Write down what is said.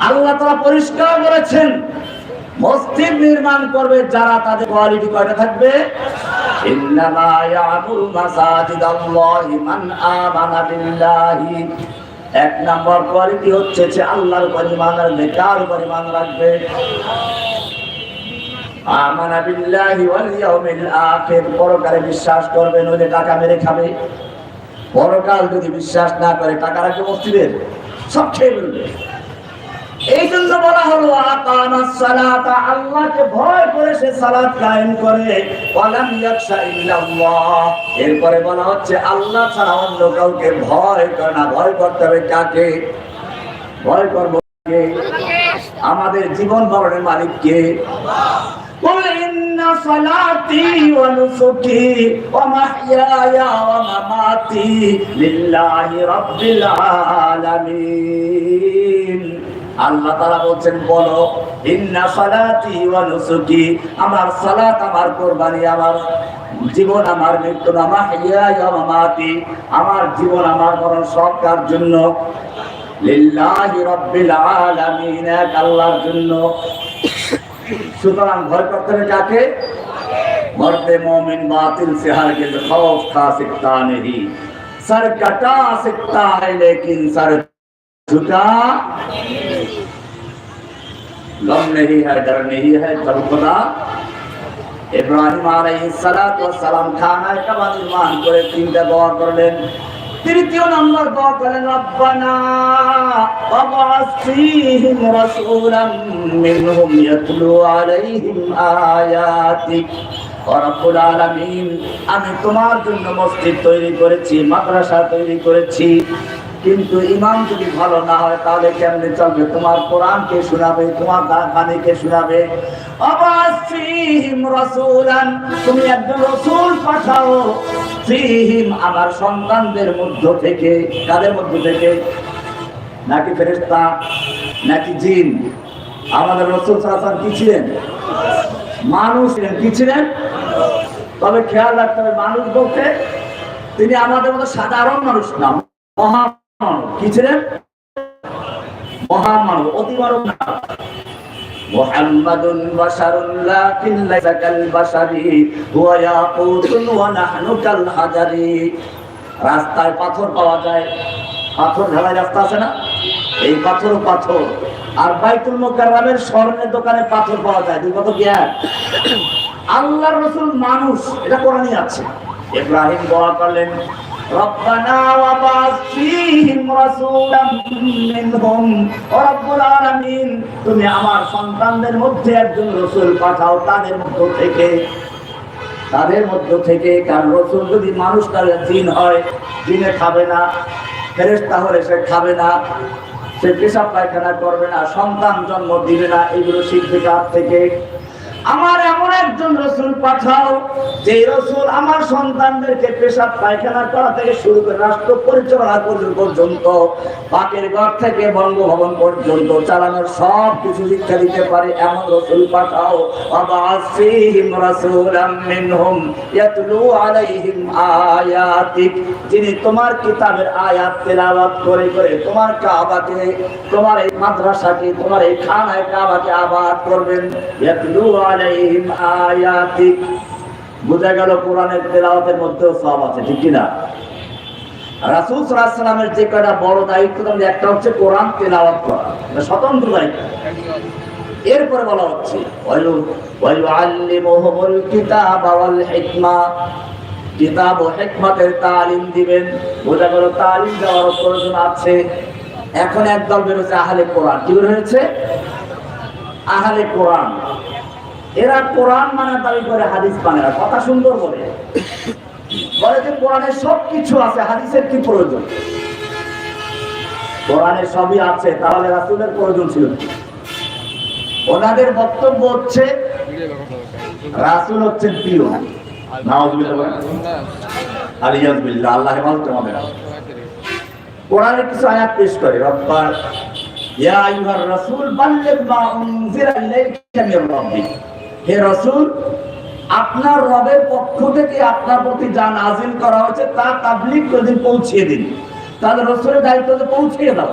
আল্লাহ তারা পরিষ্কার করেছেন মসজিদ নির্মাণ করবে যারা তাদের কোয়ালিটি কয়টা থাকবে? এক নম্বর কোয়ালিটি হচ্ছে যে আল্লাহর উপর ঈমান রাখবে কার উপর ঈমান রাখবে। আমানা বিল্লাহি ওয়াল ইয়াউমিল আখির। পরকালে বিশ্বাস করবে, নইলে টাকা মেরে খাবে। পরকাল যদি বিশ্বাস না করে, টাকা রাখবে মসজিদের। সব খেয়ে ফেলবে। এই জন্য বলা হলো আকামাস সালাতা আল্লাহকে ভয় করে সে সালাত কায়েম করে ওয়ালাম ইয়াখশা ইল্লাল্লাহ এরপরে বলা হচ্ছে আল্লাহ ছাড়া অন্য কাউকে ভয় করে না ভয় করতে হবে কাকে ভয় করব কে আমাদের জীবন মরণের মালিক কে قل إن صلاتي ونسكي ومحياي ومماتي لله رب العالمين আল্লাহ তারা বলছেন বলো ইন্না সালাতি ওয়া নুসুকি আমার সালাত আমার কুরবানি আমার জীবন আমার মৃত্যু আমার হিয়া ওয়া মামাতি আমার জীবন আমার মরণ সব কার জন্য লিল্লাহি রাব্বিল আলামিন এক আল্লাহর জন্য সুতরাং ভয় করতে হবে কাকে मर्द मोमिन बातिल से हरगिज खौफ खा सकता नहीं सर कटा सकता है लेकिन सर झुका गम नहीं है डर नहीं है जब खुदा ইব্রাহিম আলাইহিস সালাতু ওয়াস সালাম খানায় কাবা নির্মাণ করে তিনটা দোয়া করলেন তৃতীয় নম্বর দোয়া করেন রব্বানা ওয়াবাস ফীহিম রাসূলাম মিনহুম ইয়াতলু আলাইহিম আয়াতিক ওয়া রব্বুল আলামিন আমি তোমার জন্য মসজিদ তৈরি করেছি মাদ্রাসা তৈরি করেছি কিন্তু ইমাম যদি ভালো না হয়, তাহলে কেমনে চলবে? তোমার কোরআনকে শোনাবে? তোমার গানকে শোনাবে? আবার তুমি একজন রাসূল পাঠাও। ফিহিম আমার সন্তানদের মধ্য থেকে, কাদের মধ্য থেকে? নাকি ফেরেশতা, নাকি জিন? আমাদের রসুল ওয়াসাল্লাম কি ছিলেন? মানুষ ছিলেন। কি ছিলেন? তবে খেয়াল রাখতে হবে, মানুষ বলতে তিনি আমাদের মতো সাধারণ মানুষ না মহামানব কি ছিলেন? অতি বড় না। মুহাম্মাদুন বাশারি, হুয়া ইয়াকুতুন ওয়া নাহনু কাল হাজারি। রাস্তায় পাথর পাওয়া যায়। পাথর রাস্তা আছে না? এই পাথর পাথর। আর বাইতুল মুকাররমের স্বর্ণের দোকানে পাথর পাওয়া যায়। দুই কত আল্লাহর রাসূল মানুষ, এটা কোরআনই আছে। ইব্রাহিম দোয়া করলেন ربنا وبعث فيهم رسولا منهم ورب العالمين তুমি আমার সন্তানদের মধ্যে একজন রসুল পাঠাও তাদের মধ্য থেকে তাদের মধ্য থেকে কারণ রসুল যদি মানুষ তাহলে জিন হয় জিনে খাবে না ফেরেস্তা হলে সে খাবে না সে পেশাব পায়খানা করবে না সন্তান জন্ম দিবে না এগুলো শিখবে কার থেকে আমার এমন একজন রসুল পাঠাও যে রসুল আমার সন্তানদেরকে পেশাব পায়খানা করা থেকে শুরু করে রাষ্ট্র পরিচালনা পর্যন্ত, পাকের ঘর থেকে বঙ্গভবন পর্যন্ত চালানোর সব কিছু শিক্ষা দিতে পারে এমন রসুল পাঠাও। আয়াতিক। যিনি তোমার কিতাবের আয়াত করে করে তোমার কাবাকে, তোমার এই মাদ্রাসাকে, তোমার এই খানায় কাবাকে আবাদ করবেন আলাইহিম গেল কোরআনের তেলাওয়াতের মধ্যেও সব আছে, ঠিক কি না রাসূল যে বড় দায়িত্ব একটা হচ্ছে কোরআন তেলাওয়াত করা স্বতন্ত্র দায়িত্ব। এরপরে বলা হচ্ছে তালিম দিবেন। বোঝা গেল তালিম দেওয়ার প্রয়োজন আছে। এখন একদল বেরোচ্ছে আহলে কোরআন। কি বের হয়েছে? আহলে কোরআন। এরা কোরআন মানে দাবি করে, হাদিস মানে কথা সুন্দর বলে। বলে যে কোরআনে সব কিছু আছে, হাদিসের কি প্রয়োজন? কোরআনে সবই আছে, তাহলে রাসূলের প্রয়োজন ছিল ওনাদের বক্তব্য হচ্ছে, রাসূল হচ্ছেন প্রিয়। আল্লাহ কিছু আয়াত পেশ করে রব্বার ইয়া আইয়ুহার রাসূল, বাল্লিগ মা ইলাইকা মির রাব্বিক। হে রসুল, আপনার রবের পক্ষ থেকে আপনার প্রতি যা নাজিল করা হয়েছে তা তাবলিক যদি পৌঁছিয়ে দিন, তাহলে রসুলের দায়িত্ব পৌঁছিয়ে দাও।